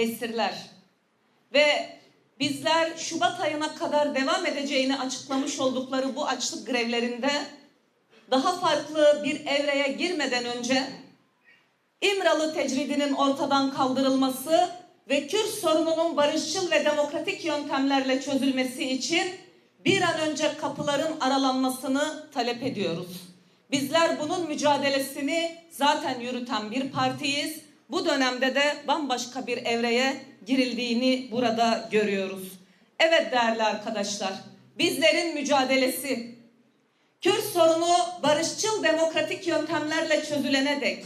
esirler. Ve bizler Şubat ayına kadar devam edeceğini açıklamış oldukları bu açlık grevlerinde daha farklı bir evreye girmeden önce İmralı tecridinin ortadan kaldırılması ve Kürt sorununun barışçıl ve demokratik yöntemlerle çözülmesi için bir an önce kapıların aralanmasını talep ediyoruz. Bizler bunun mücadelesini zaten yürüten bir partiyiz. Bu dönemde de bambaşka bir evreye girildiğini burada görüyoruz. Evet değerli arkadaşlar, bizlerin mücadelesi Kürt sorunu barışçıl demokratik yöntemlerle çözülene dek,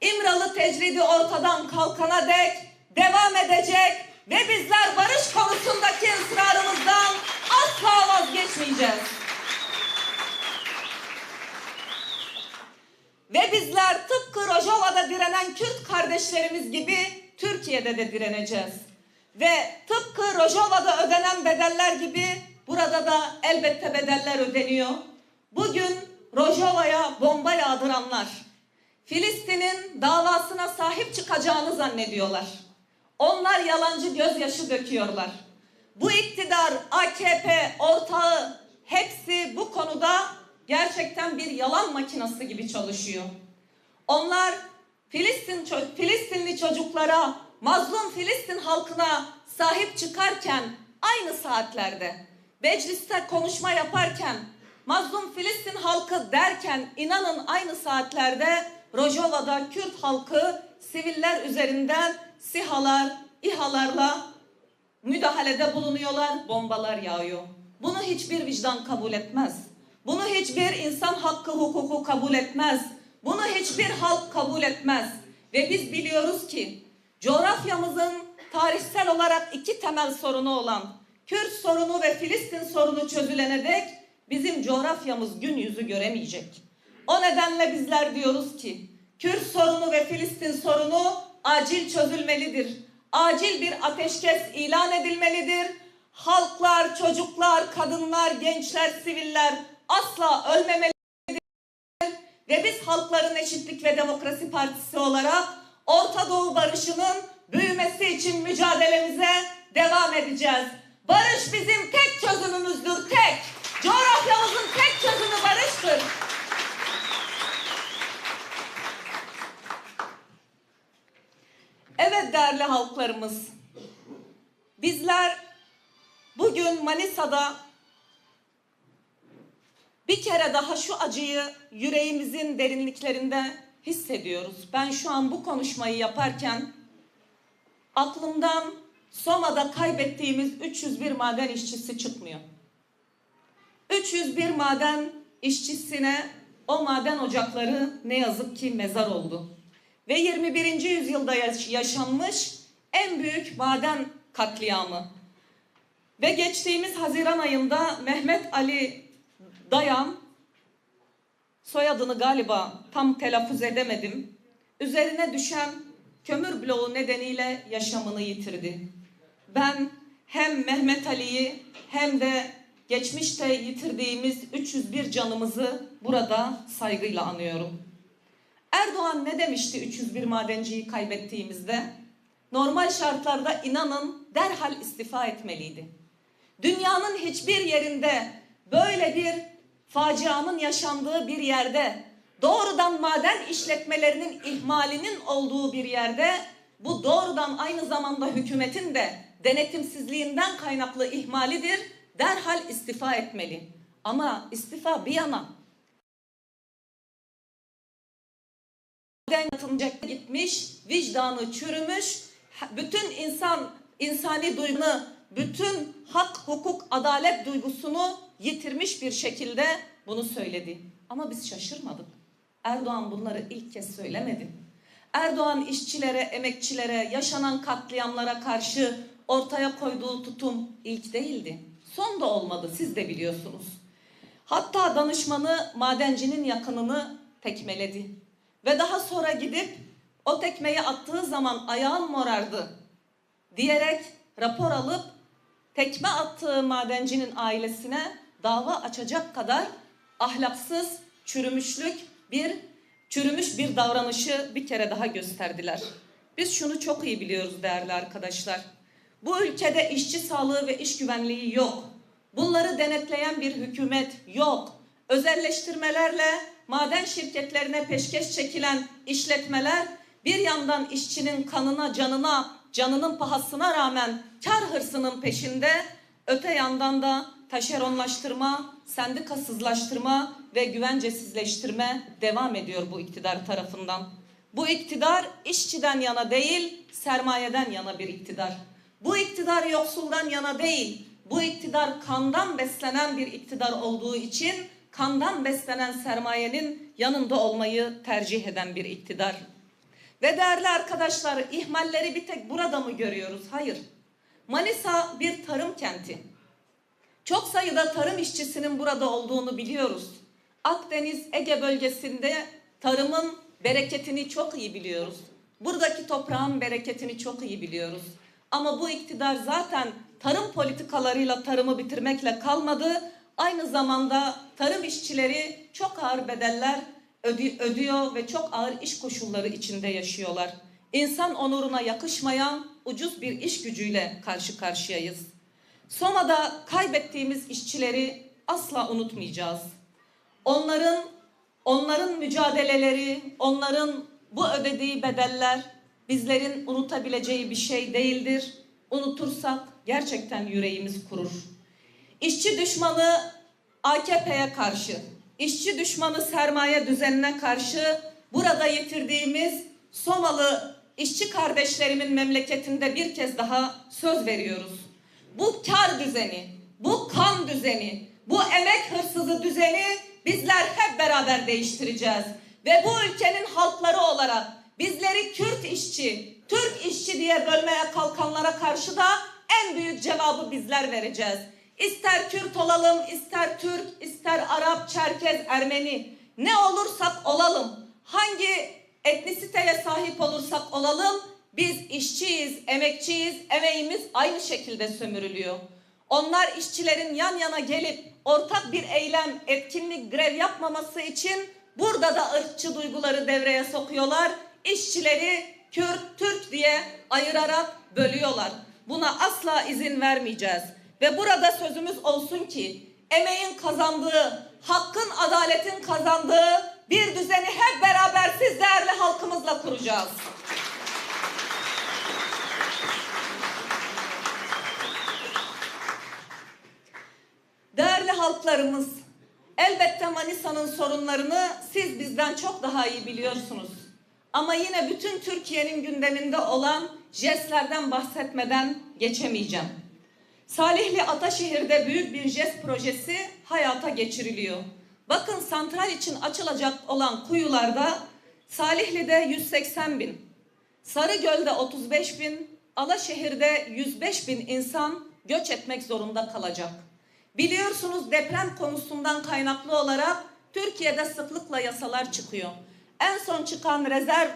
İmralı tecridi ortadan kalkana dek devam edecek ve bizler barış konusundaki ısrarımızdan asla vazgeçmeyeceğiz. Ve bizler tıpkı Rojava'da direnen Kürt kardeşlerimiz gibi Türkiye'de de direneceğiz. Ve tıpkı Rojava'da ödenen bedeller gibi burada da elbette bedeller ödeniyor. Bugün Rojava'ya bomba yağdıranlar Filistin'in davasına sahip çıkacağını zannediyorlar. Onlar yalancı gözyaşı döküyorlar. Bu iktidar, AKP, ortağı hepsi bu konuda gerçekten bir yalan makinası gibi çalışıyor. Onlar Filistin Filistinli çocuklara, mazlum Filistin halkına sahip çıkarken aynı saatlerde mecliste konuşma yaparken mazlum Filistin halkı derken inanın aynı saatlerde Rojava'da Kürt halkı siviller üzerinden sihalar, İHA'larla müdahalede bulunuyorlar, bombalar yağıyor. Bunu hiçbir vicdan kabul etmez. Bunu hiçbir insan hakkı hukuku kabul etmez. Bunu hiçbir halk kabul etmez. Ve biz biliyoruz ki coğrafyamızın tarihsel olarak iki temel sorunu olan Kürt sorunu ve Filistin sorunu çözülene dek bizim coğrafyamız gün yüzü göremeyecek. O nedenle bizler diyoruz ki Kürt sorunu ve Filistin sorunu acil çözülmelidir. Acil bir ateşkes ilan edilmelidir. Halklar, çocuklar, kadınlar, gençler, siviller asla ölmemelidir. Ve biz Halkların Eşitlik ve Demokrasi Partisi olarak Orta Doğu barışının büyümesi için mücadelemize devam edeceğiz. Barış bizim tek çözümümüzdür, tek. Coğrafyamızın tek çözümü barıştır. Evet değerli halklarımız. Bizler bugün Manisa'da bir kere daha şu acıyı yüreğimizin derinliklerinde hissediyoruz. Ben şu an bu konuşmayı yaparken aklımdan Soma'da kaybettiğimiz 301 maden işçisi çıkmıyor. 301 maden işçisine o maden ocakları ne yazık ki mezar oldu. Ve 21. yüzyılda yaşanmış en büyük maden katliamı. Ve geçtiğimiz Haziran ayında Mehmet Ali Dayan, soyadını galiba tam telaffuz edemedim, üzerine düşen kömür bloğu nedeniyle yaşamını yitirdi. Ben hem Mehmet Ali'yi hem de geçmişte yitirdiğimiz 301 canımızı burada saygıyla anıyorum. Erdoğan ne demişti 301 madenciyi kaybettiğimizde? Normal şartlarda inanın derhal istifa etmeliydi. Dünyanın hiçbir yerinde böyle bir facianın yaşandığı bir yerde doğrudan maden işletmelerinin ihmalinin olduğu bir yerde bu doğrudan aynı zamanda hükümetin de denetimsizliğinden kaynaklı ihmalidir. Derhal istifa etmeli. Ama istifa bir yana yatılacak gitmiş, vicdanı çürümüş, bütün insan insani duygunu, bütün hak, hukuk, adalet duygusunu yitirmiş bir şekilde bunu söyledi. Ama biz şaşırmadık. Erdoğan bunları ilk kez söylemedi. Erdoğan işçilere, emekçilere, yaşanan katliamlara karşı ortaya koyduğu tutum ilk değildi. Son da olmadı siz de biliyorsunuz. Hatta danışmanı madencinin yakınını tekmeledi. Ve daha sonra gidip o tekmeyi attığı zaman ayağım morardı diyerek rapor alıp tekme attığı madencinin ailesine dava açacak kadar ahlaksız, çürümüşlük bir çürümüş bir davranışı bir kere daha gösterdiler. Biz şunu çok iyi biliyoruz değerli arkadaşlar. Bu ülkede işçi sağlığı ve iş güvenliği yok. Bunları denetleyen bir hükümet yok. Özelleştirmelerle maden şirketlerine peşkeş çekilen işletmeler bir yandan işçinin kanına, canına, canının pahasına rağmen kar hırsının peşinde, öte yandan da taşeronlaştırma, sendikasızlaştırma ve güvencesizleştirme devam ediyor bu iktidar tarafından. Bu iktidar işçiden yana değil, sermayeden yana bir iktidar. Bu iktidar yoksuldan yana değil, bu iktidar kandan beslenen bir iktidar olduğu için kandan beslenen sermayenin yanında olmayı tercih eden bir iktidar. Ve değerli arkadaşlar ihmalleri bir tek burada mı görüyoruz? Hayır. Manisa bir tarım kenti. Çok sayıda tarım işçisinin burada olduğunu biliyoruz. Akdeniz, Ege bölgesinde tarımın bereketini çok iyi biliyoruz. Buradaki toprağın bereketini çok iyi biliyoruz. Ama bu iktidar zaten tarım politikalarıyla tarımı bitirmekle kalmadı. Aynı zamanda tarım işçileri çok ağır bedeller ödüyor ve çok ağır iş koşulları içinde yaşıyorlar. İnsan onuruna yakışmayan ucuz bir iş gücüyle karşı karşıyayız. Soma'da kaybettiğimiz işçileri asla unutmayacağız. Onların onların mücadeleleri, onların bu ödediği bedeller bizlerin unutabileceği bir şey değildir. Unutursak gerçekten yüreğimiz kurur. İşçi düşmanı AKP'ye karşı, işçi düşmanı sermaye düzenine karşı burada yitirdiğimiz Somalı işçi kardeşlerimin memleketinde bir kez daha söz veriyoruz. Bu kar düzeni, bu kan düzeni, bu emek hırsızı düzeni bizler hep beraber değiştireceğiz. Ve bu ülkenin halkları olarak bizleri Kürt işçi, Türk işçi diye bölmeye kalkanlara karşı da en büyük cevabı bizler vereceğiz. İster Kürt olalım, ister Türk, ister Arap, Çerkez, Ermeni ne olursak olalım, hangi etnisiteye sahip olursak olalım biz işçiyiz, emekçiyiz, emeğimiz aynı şekilde sömürülüyor. Onlar işçilerin yan yana gelip ortak bir eylem, etkinlik, grev yapmaması için burada da ırkçı duyguları devreye sokuyorlar. İşçileri Kürt, Türk diye ayırarak bölüyorlar. Buna asla izin vermeyeceğiz. Ve burada sözümüz olsun ki emeğin kazandığı, hakkın, adaletin kazandığı bir düzeni hep beraber siz değerli halkımızla kuracağız. Halklarımız, elbette Manisa'nın sorunlarını siz bizden çok daha iyi biliyorsunuz. Ama yine bütün Türkiye'nin gündeminde olan jestlerden bahsetmeden geçemeyeceğim. Salihli Ataşehir'de büyük bir jest projesi hayata geçiriliyor. Bakın santral için açılacak olan kuyularda Salihli'de 180 bin, Sarıgöl'de 35 bin, Alaşehir'de 105 bin insan göç etmek zorunda kalacak. Biliyorsunuz deprem konusundan kaynaklı olarak Türkiye'de sıklıkla yasalar çıkıyor. En son çıkan rezerv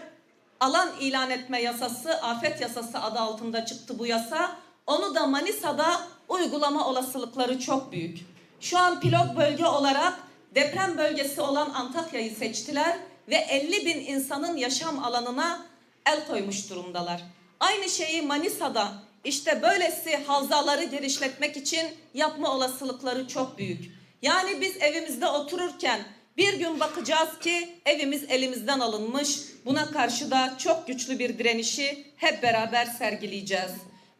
alan ilan etme yasası, afet yasası adı altında çıktı bu yasa. Onu da Manisa'da uygulama olasılıkları çok büyük. Şu an pilot bölge olarak deprem bölgesi olan Antakya'yı seçtiler ve 50 bin insanın yaşam alanına el koymuş durumdalar. Aynı şeyi Manisa'da işte böylesi havzaları genişletmek için yapma olasılıkları çok büyük. Yani biz evimizde otururken bir gün bakacağız ki evimiz elimizden alınmış. Buna karşı da çok güçlü bir direnişi hep beraber sergileyeceğiz.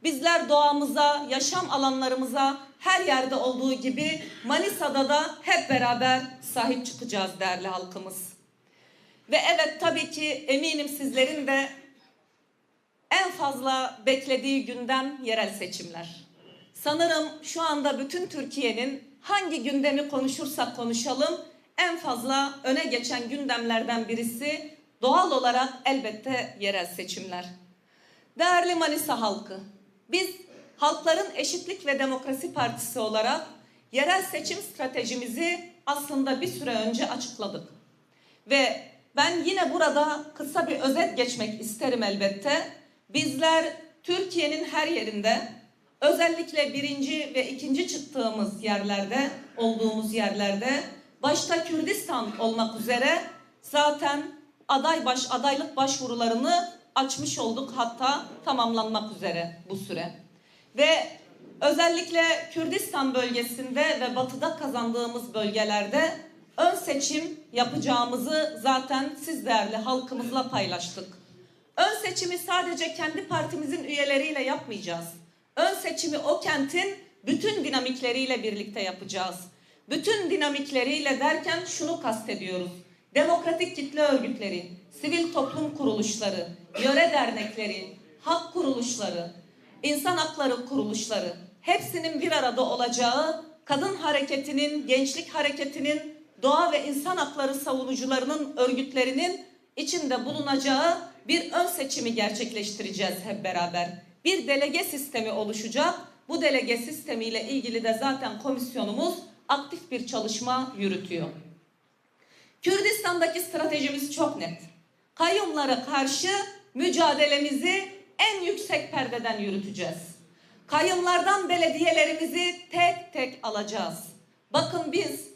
Bizler doğamıza, yaşam alanlarımıza her yerde olduğu gibi Manisa'da da hep beraber sahip çıkacağız değerli halkımız. Ve evet tabii ki eminim sizlerin de en fazla beklediği gündem yerel seçimler. Sanırım şu anda bütün Türkiye'nin hangi gündemi konuşursak konuşalım en fazla öne geçen gündemlerden birisi doğal olarak elbette yerel seçimler. Değerli Manisa halkı, biz Halkların Eşitlik ve Demokrasi Partisi olarak yerel seçim stratejimizi aslında bir süre önce açıkladık. Ve ben yine burada kısa bir özet geçmek isterim elbette. Bizler Türkiye'nin her yerinde özellikle birinci ve ikinci çıktığımız yerlerde, olduğumuz yerlerde başta Kürdistan olmak üzere zaten aday baş adaylık başvurularını açmış olduk hatta tamamlanmak üzere bu süre. Ve özellikle Kürdistan bölgesinde ve batıda kazandığımız bölgelerde ön seçim yapacağımızı zaten siz değerli halkımızla paylaştık. Ön seçimi sadece kendi partimizin üyeleriyle yapmayacağız. Ön seçimi o kentin bütün dinamikleriyle birlikte yapacağız. Bütün dinamikleriyle derken şunu kastediyoruz. Demokratik kitle örgütleri, sivil toplum kuruluşları, yöre dernekleri, hak kuruluşları, insan hakları kuruluşları hepsinin bir arada olacağı, kadın hareketinin, gençlik hareketinin, doğa ve insan hakları savunucularının örgütlerinin içinde bulunacağı bir ön seçimi gerçekleştireceğiz hep beraber. Bir delege sistemi oluşacak. Bu delege sistemiyle ilgili de zaten komisyonumuz aktif bir çalışma yürütüyor. Kürdistan'daki stratejimiz çok net. Kayyumlara karşı mücadelemizi en yüksek perdeden yürüteceğiz. Kayyumlardan belediyelerimizi tek tek alacağız. Bakın biz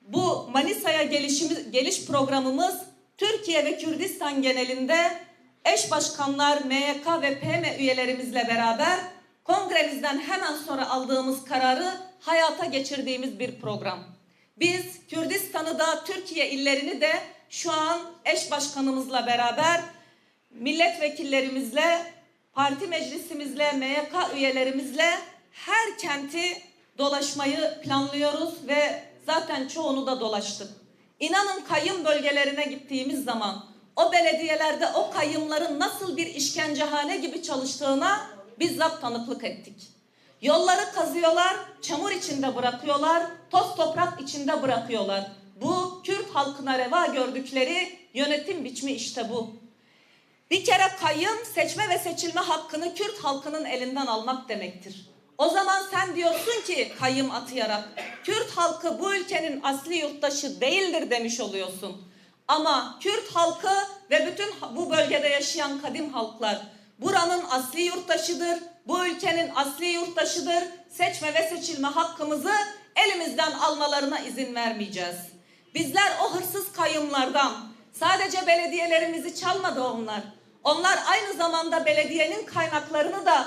bu Manisa'ya gelişimiz, geliş programımız Türkiye ve Kürdistan genelinde eş başkanlar, MYK ve PM üyelerimizle beraber kongremizden hemen sonra aldığımız kararı hayata geçirdiğimiz bir program. Biz Kürdistan'ı da Türkiye illerini de şu an eş başkanımızla beraber milletvekillerimizle, parti meclisimizle, MYK üyelerimizle her kenti dolaşmayı planlıyoruz ve zaten çoğunu da dolaştık. İnanın kayyum bölgelerine gittiğimiz zaman o belediyelerde o kayyumların nasıl bir işkencehane gibi çalıştığına bizzat tanıklık ettik. Yolları kazıyorlar, çamur içinde bırakıyorlar, toz toprak içinde bırakıyorlar. Bu Kürt halkına reva gördükleri yönetim biçimi işte bu. Bir kere kayyım seçme ve seçilme hakkını Kürt halkının elinden almak demektir. O zaman sen diyorsun ki kayyım atayarak Kürt halkı bu ülkenin asli yurttaşı değildir demiş oluyorsun. Ama Kürt halkı ve bütün bu bölgede yaşayan kadim halklar buranın asli yurttaşıdır. Bu ülkenin asli yurttaşıdır. Seçme ve seçilme hakkımızı elimizden almalarına izin vermeyeceğiz. Bizler o hırsız kayyumlardan sadece belediyelerimizi çalmadı onlar. Onlar aynı zamanda belediyenin kaynaklarını da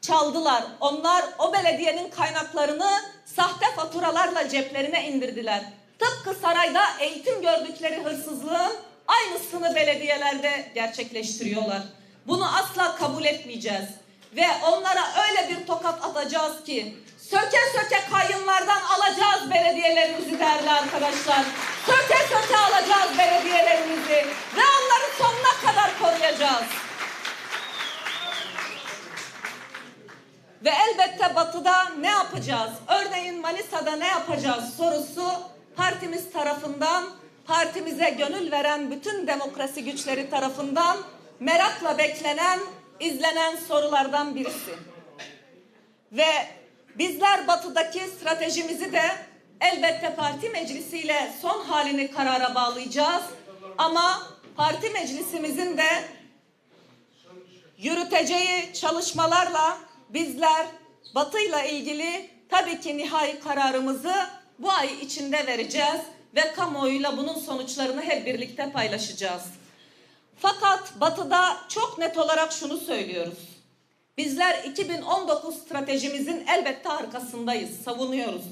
çaldılar. Onlar o belediyenin kaynaklarını sahte faturalarla ceplerine indirdiler. Tıpkı sarayda eğitim gördükleri hırsızlığın aynısını belediyelerde gerçekleştiriyorlar. Bunu asla kabul etmeyeceğiz. Ve onlara öyle bir tokat atacağız ki söke söke kayyumlardan alacağız belediyelerimizi değerli arkadaşlar. Söke söke alacağız belediyelerimizi ve onları sonuna kadar koruyacağız. Ve elbette batıda ne yapacağız? Örneğin Manisa'da ne yapacağız sorusu partimiz tarafından, partimize gönül veren bütün demokrasi güçleri tarafından merakla beklenen, izlenen sorulardan birisi. Ve bizler batıdaki stratejimizi de elbette parti meclisiyle son halini karara bağlayacağız. Ama parti meclisimizin de yürüteceği çalışmalarla bizler Batı'yla ilgili tabii ki nihai kararımızı bu ay içinde vereceğiz ve kamuoyuyla bunun sonuçlarını hep birlikte paylaşacağız. Fakat Batı'da çok net olarak şunu söylüyoruz. Bizler 2019 stratejimizin elbette arkasındayız, savunuyoruz.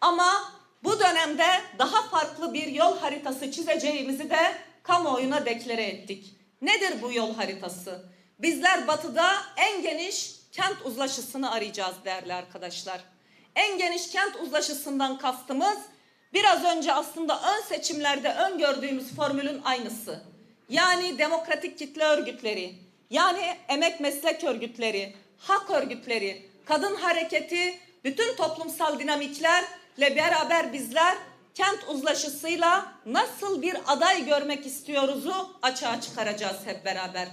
Ama bu dönemde daha farklı bir yol haritası çizeceğimizi de kamuoyuna deklare ettik. Nedir bu yol haritası? Bizler batıda en geniş kent uzlaşısını arayacağız değerli arkadaşlar. En geniş kent uzlaşısından kastımız biraz önce aslında ön seçimlerde öngördüğümüz formülün aynısı. Yani demokratik kitle örgütleri, yani emek meslek örgütleri, hak örgütleri, kadın hareketi, bütün toplumsal dinamiklerle beraber bizler kent uzlaşısıyla nasıl bir aday görmek istiyoruzu açığa çıkaracağız hep beraber.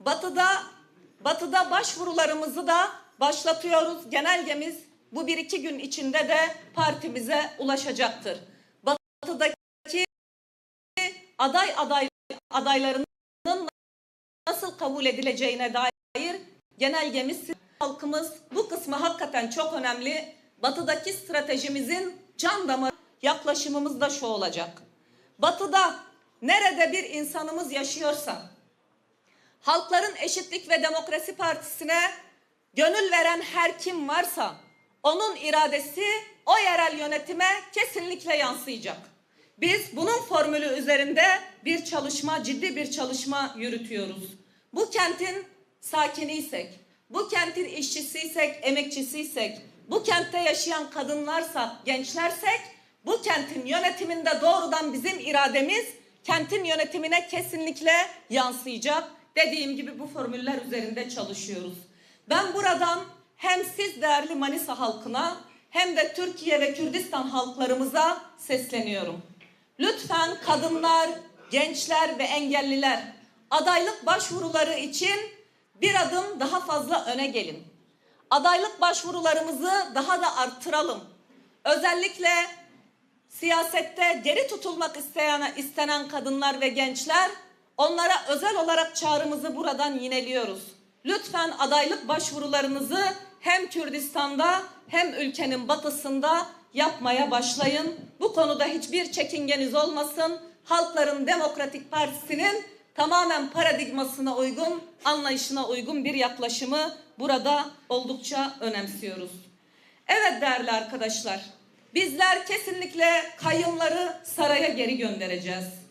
Batı'da Batı'da başvurularımızı da başlatıyoruz. Genelgemiz bu bir iki gün içinde de partimize ulaşacaktır. Batı'daki aday aday adaylarının nasıl kabul edileceğine dair genelgemiz halkımız bu kısmı hakikaten çok önemli. Batı'daki stratejimizin can damarı yaklaşımımız da şu olacak. Batı'da nerede bir insanımız yaşıyorsa Halkların Eşitlik ve Demokrasi Partisi'ne gönül veren her kim varsa onun iradesi o yerel yönetime kesinlikle yansıyacak. Biz bunun formülü üzerinde bir çalışma, ciddi bir çalışma yürütüyoruz. Bu kentin sakiniysek, bu kentin işçisiysek, emekçisiysek, bu kentte yaşayan kadınlarsa, gençlersek, bu kentin yönetiminde doğrudan bizim irademiz kentin yönetimine kesinlikle yansıyacak. Dediğim gibi bu formüller üzerinde çalışıyoruz. Ben buradan hem siz değerli Manisa halkına hem de Türkiye ve Kürdistan halklarımıza sesleniyorum. Lütfen kadınlar, gençler ve engelliler adaylık başvuruları için bir adım daha fazla öne gelin. Adaylık başvurularımızı daha da arttıralım. Özellikle siyasette geri tutulmak isteyen, istenen kadınlar ve gençler onlara özel olarak çağrımızı buradan yineliyoruz. Lütfen adaylık başvurularınızı hem Kürdistan'da hem ülkenin batısında yapmaya başlayın. Bu konuda hiçbir çekingeniz olmasın. Halkların Demokratik Partisi'nin tamamen paradigmasına uygun, anlayışına uygun bir yaklaşımı burada oldukça önemsiyoruz. Evet değerli arkadaşlar, bizler kesinlikle kayyumları saraya geri göndereceğiz.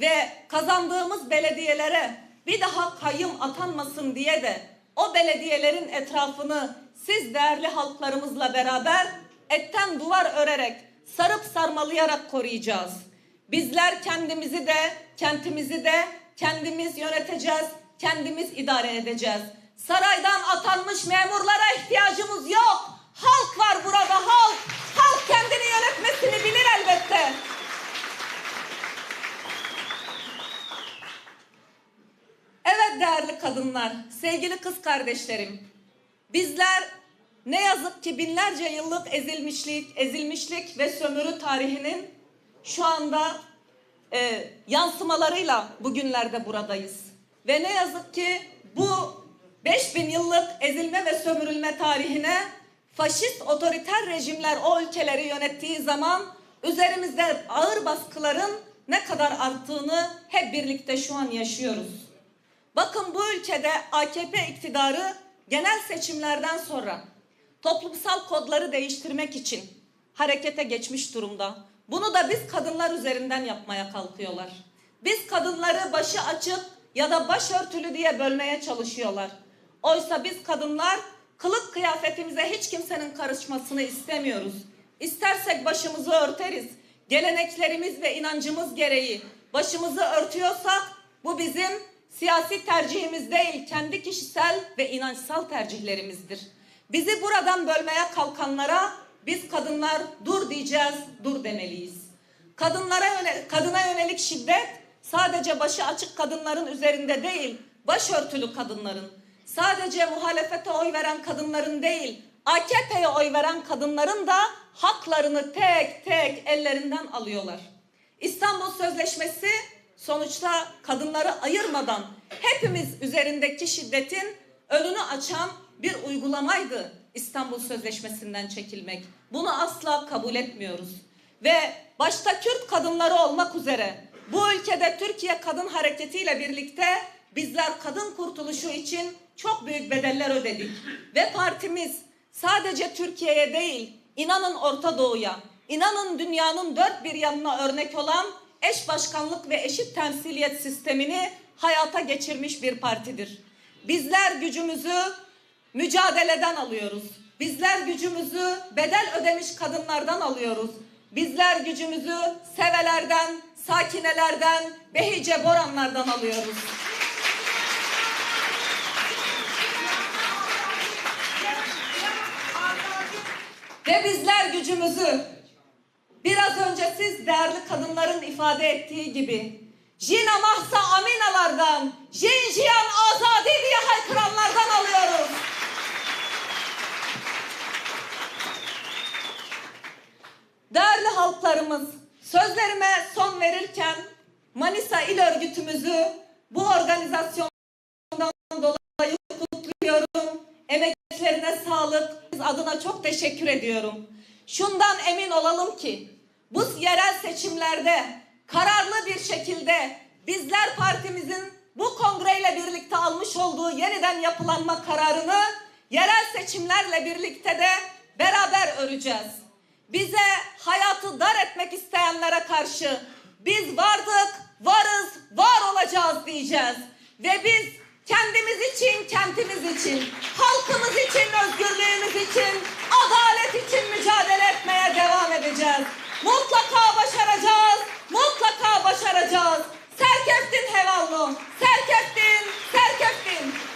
Ve kazandığımız belediyelere bir daha kayyum atanmasın diye de o belediyelerin etrafını siz değerli halklarımızla beraber etten duvar örerek, sarıp sarmalayarak koruyacağız. Bizler kendimizi de, kentimizi de kendimiz yöneteceğiz, kendimiz idare edeceğiz. Saraydan atanmış memurlara ihtiyacımız yok. Halk var burada halk kendini yönetmesini bilir elbette. Evet değerli kadınlar, sevgili kız kardeşlerim. Bizler ne yazık ki binlerce yıllık ezilmişlik, ezilmişlik ve sömürü tarihinin şu anda e, yansımalarıyla bugünlerde buradayız. Ve ne yazık ki bu 5000 yıllık ezilme ve sömürülme tarihine faşist otoriter rejimler o ülkeleri yönettiği zaman üzerimizde ağır baskıların ne kadar arttığını hep birlikte şu an yaşıyoruz. Bakın bu ülkede AKP iktidarı genel seçimlerden sonra toplumsal kodları değiştirmek için harekete geçmiş durumda. Bunu da biz kadınlar üzerinden yapmaya kalkıyorlar. Biz kadınları başı açık ya da başörtülü diye bölmeye çalışıyorlar. Oysa biz kadınlar kılık kıyafetimize hiç kimsenin karışmasını istemiyoruz. İstersek başımızı örteriz. Geleneklerimiz ve inancımız gereği başımızı örtüyorsak bu bizim siyasi tercihimiz değil, kendi kişisel ve inançsal tercihlerimizdir. Bizi buradan bölmeye kalkanlara biz kadınlar dur diyeceğiz, dur demeliyiz. Kadınlara kadına yönelik şiddet sadece başı açık kadınların üzerinde değil, başörtülü kadınların, sadece muhalefete oy veren kadınların değil, AKP'ye oy veren kadınların da haklarını tek tek ellerinden alıyorlar. İstanbul Sözleşmesi sonuçta kadınları ayırmadan hepimiz üzerindeki şiddetin önünü açan bir uygulamaydı İstanbul Sözleşmesi'nden çekilmek. Bunu asla kabul etmiyoruz. Ve başta Kürt kadınları olmak üzere bu ülkede Türkiye Kadın Hareketi ile birlikte bizler kadın kurtuluşu için çok büyük bedeller ödedik. Ve partimiz sadece Türkiye'ye değil, inanın Orta Doğu'ya, inanın dünyanın dört bir yanına örnek olan eş başkanlık ve eşit temsiliyet sistemini hayata geçirmiş bir partidir. Bizler gücümüzü mücadeleden alıyoruz. Bizler gücümüzü bedel ödemiş kadınlardan alıyoruz. Bizler gücümüzü sevelerden, sakinelerden, behice boranlardan alıyoruz. Ve bizler gücümüzü biraz önce siz değerli kadınların ifade ettiği gibi Jina Mahsa Aminalardan, Jinjiyan Azadi diye haykıranlardan alıyoruz. Değerli halklarımız, sözlerime son verirken Manisa İl Örgütümüzü bu organizasyondan dolayı kutluyorum. Emeklerine sağlık. Adına çok teşekkür ediyorum. Şundan emin olalım ki bu yerel seçimlerde kararlı bir şekilde bizler partimizin bu kongreyle birlikte almış olduğu yeniden yapılanma kararını yerel seçimlerle birlikte de beraber öreceğiz. Bize hayatı dar etmek isteyenlere karşı biz vardık, varız, var olacağız diyeceğiz. Ve biz Kendimiz için, kentimiz için, halkımız için, özgürlüğümüz için, adalet için mücadele etmeye devam edeceğiz. Mutlaka başaracağız, mutlaka başaracağız. Serkeftin Hevallı, Serkeftin, Serkeftin.